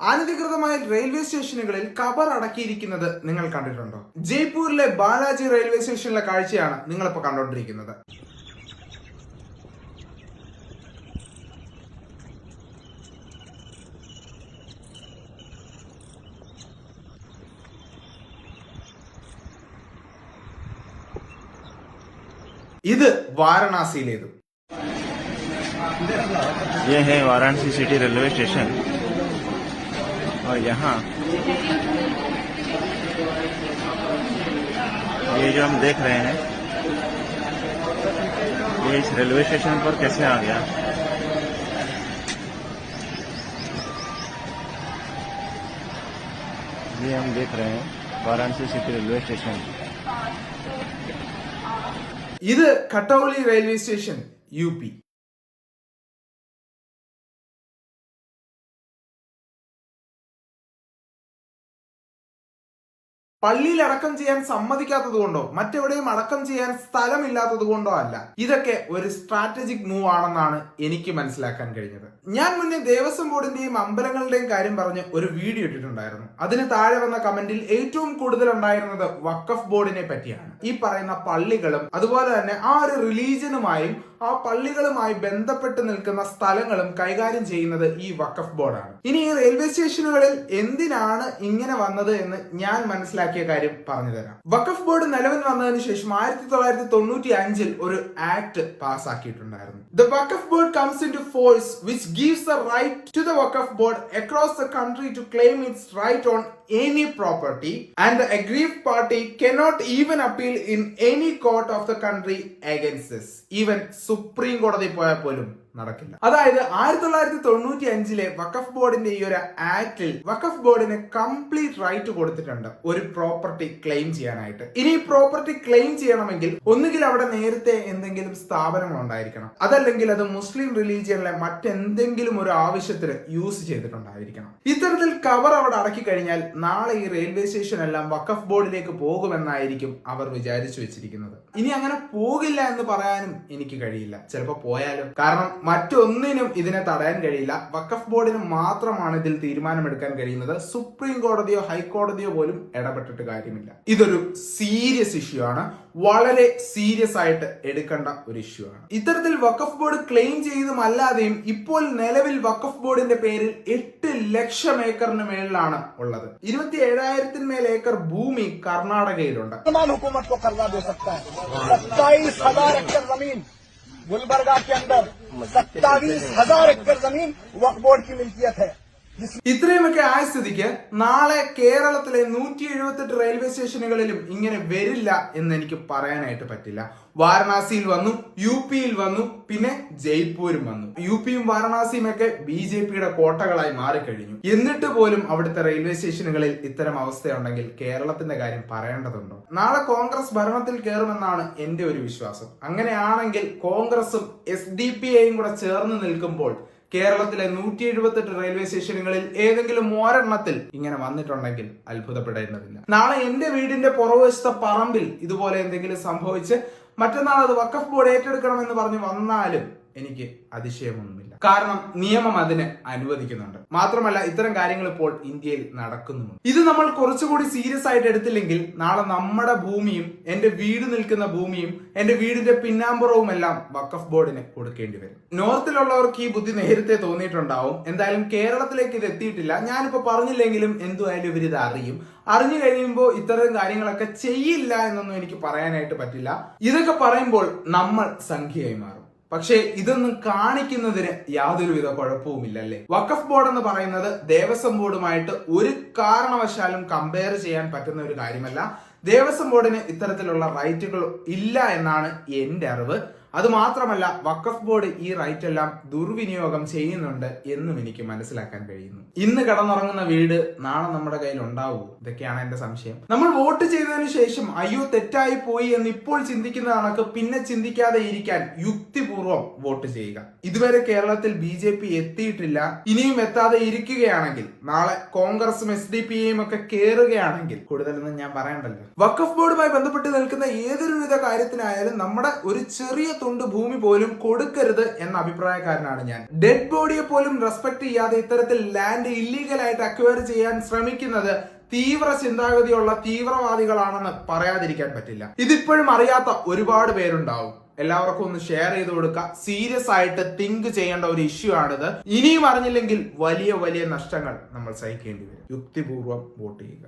അനധികൃതമായ railway സ്റ്റേഷനുകളിൽ കബർ അടക്കിയിരിക്കുന്നത് നിങ്ങൾ കണ്ടിട്ടുണ്ടോ ജയ്പൂരിലെ ബാലാജി റെയിൽവേ സ്റ്റേഷനിലെ കാഴ്ചയാണ് നിങ്ങളിപ്പോ കണ്ടോണ്ടിരിക്കുന്നത് ഇത് വാരണാസിയിലേതും ये है वाराणसी सिटी रेलवे स्टेशन और यहाँ ये जो हम देख रहे हैं ये इस रेलवे स्टेशन पर कैसे आ गया ये हम देख रहे हैं वाराणसी सिटी रेलवे स्टेशन ഇത് Khatauli railway station U P പള്ളിയിൽ അടക്കം ചെയ്യാൻ സമ്മതിക്കാത്തത് കൊണ്ടോ മറ്റെവിടെയും അടക്കം ചെയ്യാൻ സ്ഥലമില്ലാത്തത് കൊണ്ടോ അല്ല. ഇതൊക്കെ ഒരു സ്ട്രാറ്റജിക് മൂവ് ആണെന്നാണ് എനിക്ക് മനസ്സിലാക്കാൻ കഴിഞ്ഞത്. ഞാൻ മുന്നേ ദേവസ്വം ബോർഡിന്റെയും അമ്പലങ്ങളുടെയും കാര്യം പറഞ്ഞ് ഒരു വീഡിയോ ഇട്ടിട്ടുണ്ടായിരുന്നു. അതിന് താഴെ വന്ന കമന്റിൽ ഏറ്റവും കൂടുതൽ ഉണ്ടായിരുന്നത് വക്കഫ് ബോർഡിനെ പറ്റിയാണ്. ഈ പറയുന്ന പള്ളികളും അതുപോലെ തന്നെ ആ ഒരു റിലീജിയനുമായും ആ പള്ളികളുമായി ബന്ധപ്പെട്ട് നിൽക്കുന്ന സ്ഥലങ്ങളും കൈകാര്യം ചെയ്യുന്നത് ഈ വക്കഫ് ബോർഡാണ്. ഇനി ഈ റെയിൽവേ സ്റ്റേഷനുകളിൽ എന്തിനാണ് ഇങ്ങനെ വന്നത് എന്ന് ഞാൻ മനസ്സിലാക്കിയ കാര്യം പറഞ്ഞു തരാം. വക്കഫ് ബോർഡ് നിലവിൽ വന്നതിന് ശേഷം ആയിരത്തി തൊള്ളായിരത്തി തൊണ്ണൂറ്റി അഞ്ചിൽ ഒരു act പാസ്സാക്കിയിട്ടുണ്ടായിരുന്നു the Waqf board comes into force which gives the right to the Waqf board across the country to claim its right on any property and the aggrieved party cannot even appeal in any court of the country against this. Even supreme കോടതി പോയാൽ പോലും നടക്കില്ല. അതായത് ആയിരത്തി തൊള്ളായിരത്തി തൊണ്ണൂറ്റി അഞ്ചിലെ വഖഫ് ബോർഡിന്റെ ഈ ഒരു ആക്ടിൽ വഖഫ് ബോർഡിന് കംപ്ലീറ്റ് റൈറ്റ് കൊടുത്തിട്ടുണ്ട് ഒരു പ്രോപ്പർട്ടി ക്ലെയിം ചെയ്യാനായിട്ട്. ഇനി ഈ പ്രോപ്പർട്ടി ക്ലെയിം ചെയ്യണമെങ്കിൽ ഒന്നുകിൽ അവിടെ നേരത്തെ എന്തെങ്കിലും സ്ഥാപനങ്ങൾ ഉണ്ടായിരിക്കണം. അതല്ലെങ്കിൽ അത് മുസ്ലിം റിലീജിയനിലെ മറ്റെന്തെങ്കിലും ഒരു ആവശ്യത്തിന് യൂസ് ചെയ്തിട്ടുണ്ടായിരിക്കണം. ഇത്തരത്തിൽ കവർ അവിടെ അടക്കി കഴിഞ്ഞാൽ നാളെ ഈ റെയിൽവേ സ്റ്റേഷൻ എല്ലാം വഖഫ് ബോർഡിലേക്ക് പോകുമെന്നായിരിക്കും അവർ വിചാരിച്ചു വെച്ചിരിക്കുന്നത്. ഇനി അങ്ങനെ പോകില്ല എന്ന് പറയാനും എനിക്ക് കഴിയില്ല. ചിലപ്പോൾ പോയാലും. കാരണം മറ്റൊന്നിനും ഇതിനെ തടയാൻ കഴിയില്ല. വഖഫ് ബോർഡിന് മാത്രമാണ് ഇതിൽ തീരുമാനമെടുക്കാൻ കഴിയുന്നത്. സുപ്രീം കോടതിയോ ഹൈക്കോടതിയോ പോലും ഇടപെട്ടിട്ട് കാര്യമില്ല. ഇതൊരു സീരിയസ് ഇഷ്യൂ ആണ്. വളരെ സീരിയസ് ആയിട്ട് എടുക്കേണ്ട ഒരു ഇഷ്യൂ ആണ്. ഇത്തരത്തിൽ വഖഫ് ബോർഡ് ക്ലെയിം ചെയ്തുമല്ലാതെയും ഇപ്പോൾ നിലവിൽ വഖഫ് ബോർഡിന്റെ പേരിൽ എട്ട് ലക്ഷം ഏക്കറിന് മേളിലാണ് ഉള്ളത്. ഇരുപത്തി ഏഴായിരത്തിന്മേൽ ഏക്കർ ഭൂമി കർണാടകയിലുണ്ട്. گلبرگہ کے اندر ستائیس ہزار ایکڑ زمین وقف بورڈ کی ملکیت ہے۔ ഇത്രയുമൊക്കെ ആയ സ്ഥിതിക്ക് നാളെ കേരളത്തിലെ നൂറ്റി എഴുപത്തെട്ട് റെയിൽവേ സ്റ്റേഷനുകളിലും ഇങ്ങനെ വരില്ല എന്ന് എനിക്ക് പറയാനായിട്ട് പറ്റില്ല. വാരണാസിയിൽ വന്നു യു പിയിൽ വന്നു പിന്നെ ജയ്പൂരും വന്നു. യു പിയും വാരണാസിയും ഒക്കെ ബി ജെ പിയുടെ കോട്ടകളായി മാറിക്കഴിഞ്ഞു. എന്നിട്ട് പോലും അവിടുത്തെ റെയിൽവേ സ്റ്റേഷനുകളിൽ ഇത്തരം അവസ്ഥയുണ്ടെങ്കിൽ കേരളത്തിന്റെ കാര്യം പറയേണ്ടതുണ്ടോ? നാളെ കോൺഗ്രസ് ഭരണത്തിൽ കയറുമെന്നാണ് എന്റെ ഒരു വിശ്വാസം. അങ്ങനെയാണെങ്കിൽ കോൺഗ്രസും എസ് ഡി പി കൂടെ ചേർന്ന് നിൽക്കുമ്പോൾ കേരളത്തിലെ നൂറ്റി എഴുപത്തെട്ട് റെയിൽവേ സ്റ്റേഷനുകളിൽ ഏതെങ്കിലും ഒരെണ്ണത്തിൽ ഇങ്ങനെ വന്നിട്ടുണ്ടെങ്കിൽ അത്ഭുതപ്പെടേണ്ടതില്ല. നാളെ എന്റെ വീടിന്റെ പുറകുവശത്തെ പറമ്പിൽ ഇതുപോലെ എന്തെങ്കിലും സംഭവിച്ച് മറ്റന്നാൾ അത് വക്കഫ് ബോർഡ് ഏറ്റെടുക്കണമെന്ന് പറഞ്ഞ് വന്നാലും എനിക്ക് അതിശയമൊന്നുമില്ല. കാരണം നിയമം അതിന് അനുവദിക്കുന്നുണ്ട്. മാത്രമല്ല ഇത്തരം കാര്യങ്ങൾ ഇപ്പോൾ ഇന്ത്യയിൽ നടക്കുന്നുമുണ്ട്. ഇത് നമ്മൾ കുറച്ചുകൂടി സീരിയസ് ആയിട്ട് എടുത്തില്ലെങ്കിൽ നാളെ നമ്മുടെ ഭൂമിയും എന്റെ വീട് നിൽക്കുന്ന ഭൂമിയും എന്റെ വീടിന്റെ പിന്നാമ്പുറവും എല്ലാം വക്കഫ് ബോർഡിന് കൊടുക്കേണ്ടി വരും. നോർത്തിലുള്ളവർക്ക് ഈ ബുദ്ധി നേരത്തെ തോന്നിയിട്ടുണ്ടാവും. എന്തായാലും കേരളത്തിലേക്ക് ഇത് എത്തിയിട്ടില്ല. ഞാനിപ്പോ പറഞ്ഞില്ലെങ്കിലും എന്തുമായാലും ഇവരിത് അറിയും. അറിഞ്ഞു കഴിയുമ്പോൾ ഇത്തരം കാര്യങ്ങളൊക്കെ ചെയ്യില്ല എന്നൊന്നും എനിക്ക് പറയാനായിട്ട് പറ്റില്ല. ഇതൊക്കെ പറയുമ്പോൾ നമ്മൾ സംഖ്യയായി മാറും. പക്ഷേ ഇതൊന്നും കാണിക്കുന്നതിന് യാതൊരുവിധ കുഴപ്പവുമില്ല അല്ലേ വഖഫ് ബോർഡ് എന്ന് പറയുന്നത് ദേവസ്വം ബോർഡുമായിട്ട് ഒരു കാരണവശാലും കമ്പയർ ചെയ്യാൻ പറ്റുന്ന ഒരു കാര്യമല്ല. ദേവസ്വം ബോർഡിന് ഇത്തരത്തിലുള്ള റൈറ്റുകൾ ഇല്ല എന്നാണ് എന്റെ അറിവ്. അത് മാത്രമല്ല വഖഫ് ബോർഡ് ഈ റൈറ്റ് എല്ലാം ദുർവിനിയോഗം ചെയ്യുന്നുണ്ട് എന്നും എനിക്ക് മനസ്സിലാക്കാൻ കഴിയുന്നു. ഇന്ന് കടന്നുറങ്ങുന്ന വീട് നാളെ നമ്മുടെ കയ്യിൽ ഉണ്ടാവുമോ ഇതൊക്കെയാണ് എന്റെ സംശയം. നമ്മൾ വോട്ട് ചെയ്തതിനു ശേഷം അയ്യോ തെറ്റായി പോയി എന്ന് ഇപ്പോൾ ചിന്തിക്കുന്ന കണക്ക് പിന്നെ ചിന്തിക്കാതെ ഇരിക്കാൻ യുക്തിപൂർവം വോട്ട് ചെയ്യുക. ഇതുവരെ കേരളത്തിൽ ബി ജെ പി എത്തിയിട്ടില്ല. ഇനിയും എത്താതെ ഇരിക്കുകയാണെങ്കിൽ നാളെ കോൺഗ്രസും എസ് ഡി പി എയും ഒക്കെ കൂടുതലൊന്നും ഞാൻ പറയണ്ടല്ലോ. വഖഫ് ബോർഡുമായി ബന്ധപ്പെട്ട് നിൽക്കുന്ന ഏതൊരു വിധ കാര്യത്തിനായാലും നമ്മുടെ ഒരു ചെറിയ തുണ്ട് ഭൂമി പോലും കൊടുക്കരുത് എന്ന അഭിപ്രായക്കാരനാണ് ഞാൻ. ഡെഡ് ബോഡിയെ പോലും റെസ്പെക്ട് ചെയ്യാതെ ഇത്തരത്തിൽ ലാൻഡ് ഇല്ലീഗലായിട്ട് അക്വയർ ചെയ്യാൻ ശ്രമിക്കുന്നത് തീവ്ര ചിന്താഗതിയുള്ള തീവ്രവാദികളാണെന്ന് പറയാതിരിക്കാൻ പറ്റില്ല. ഇതിപ്പോഴും അറിയാത്ത ഒരുപാട് പേരുണ്ടാവും. എല്ലാവർക്കും ഒന്ന് ഷെയർ ചെയ്ത് കൊടുക്കുക. സീരിയസ് ആയിട്ട് തിങ്ക് ചെയ്യേണ്ട ഒരു ഇഷ്യൂ ആണിത്. ഇനിയും അറിഞ്ഞില്ലെങ്കിൽ വലിയ വലിയ നഷ്ടങ്ങൾ നമ്മൾ സഹിക്കേണ്ടി വരും. യുക്തിപൂർവം വോട്ട് ചെയ്യുക.